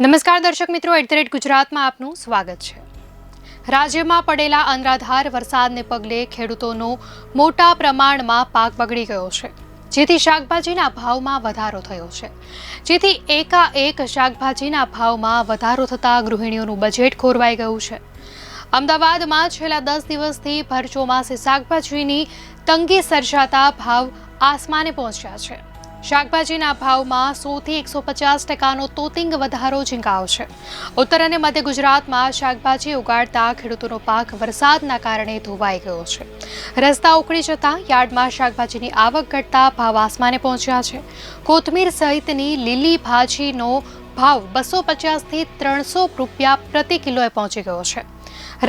નમસ્કાર દર્શક મિત્રો, એટ ધ રેટ ગુજરાતમાં આપનું સ્વાગત છે. રાજ્યમાં પડેલા અનરાધાર વરસાદને પગલે ખેડૂતોનો મોટા પ્રમાણમાં પાક બગડી ગયો છે. જેથી શાકભાજીના ભાવમાં વધારો થયો છે. જેથી એકાએક શાકભાજીના ભાવમાં વધારો થતાં ગૃહિણીઓનું બજેટ ખોરવાઈ ગયું છે. અમદાવાદમાં છેલ્લા દસ દિવસથી ભર ચોમાસે શાકભાજીની તંગી સર્જાતા ભાવ આસમાને પહોંચ્યા છે. શાકભાજીના ભાવમાં સોથી એકસો પચાસ ટકાનો તોતિંગ વધારો ઝીંકાયો છે. ઉત્તર અને મધ્ય ગુજરાતમાં શાકભાજી ઉગાડતા ખેડૂતોનો પાક વરસાદના કારણે ધોવાઈ ગયો છે. રસ્તા ઉકળી જતા યાર્ડમાં શાકભાજીની આવક ઘટતા ભાવ આસમાને પહોંચ્યા છે. કોથમીર સહિતની લીલી ભાજીનો ભાવ બસો પચાસથી ત્રણસો રૂપિયા પ્રતિ કિલોએ પહોંચી ગયો છે.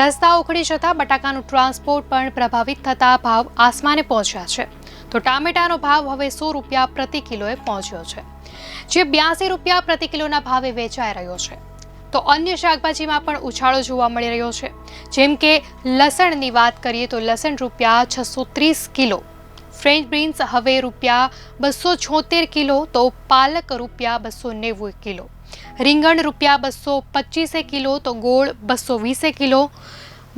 રસ્તા ઉખડી જતા બટાકાનું ટ્રાન્સપોર્ટ પણ પ્રભાવિત થતા ભાવ આસમાને પહોંચ્યા છે. તો ટામેટાનો ભાવ હવે સો રૂપિયા પ્રતિ કિલોએ પહોંચ્યો છે. જે બ્યાસી રૂપિયા પ્રતિ કિલોના ભાવે વેચાઈ રહ્યો છે. તો અન્ય શાકભાજીમાં પણ ઉછાળો જોવા મળી રહ્યો છે. જેમ કે લસણની વાત કરીએ તો લસણ રૂપિયા છસો ત્રીસ કિલો, ફ્રેન્ચ બીન્સ હવે રૂપિયા બસો છોતેર કિલો, તો પાલક રૂપિયા બસો નેવું કિલો, રીંગણ રૂપિયા બસો પચીસે કિલો, તો ગોળ બસો વીસે કિલો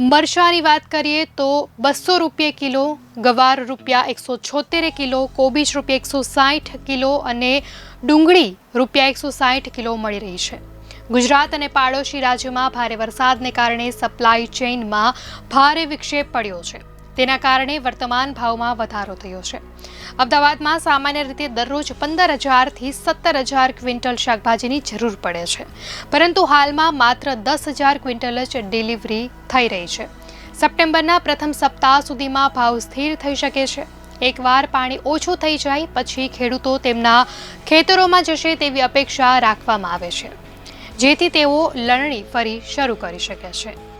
મરચાંની વાત કરીએ તો બસો રૂપિયે કિલો, ગવાર રૂપિયા એકસો છોતેર કિલો, કોબીજ રૂપિયા એકસો સાઠ કિલો અને ડુંગળી રૂપિયા એકસો સાઠ કિલો મળી રહી છે. ગુજરાત અને પાડોશી રાજ્યોમાં ભારે વરસાદને કારણે સપ્લાય ચેઇનમાં ભારે વિક્ષેપ પડ્યો છે. તેના કારણે વર્તમાન ભાવમાં વધારો થયો છે. અમદાવાદમાં સામાન્ય રીતે દરરોજ પંદર હજારથી સત્તર હજાર ક્વિન્ટલ શાકભાજીની જરૂર પડે છે. પરંતુ હાલમાં માત્ર દસ હજાર ક્વિન્ટલ જ ડિલિવરી થઈ રહી છે. સપ્ટેમ્બરના પ્રથમ સપ્તાહ સુધીમાં ભાવ સ્થિર થઈ શકે છે. એકવાર પાણી ઓછું થઈ જાય, પછી ખેડૂતો તેમના ખેતરોમાં જશે તેવી અપેક્ષા રાખવામાં આવે છે. જેથી તેઓ લણણી ફરી શરૂ કરી શકે છે.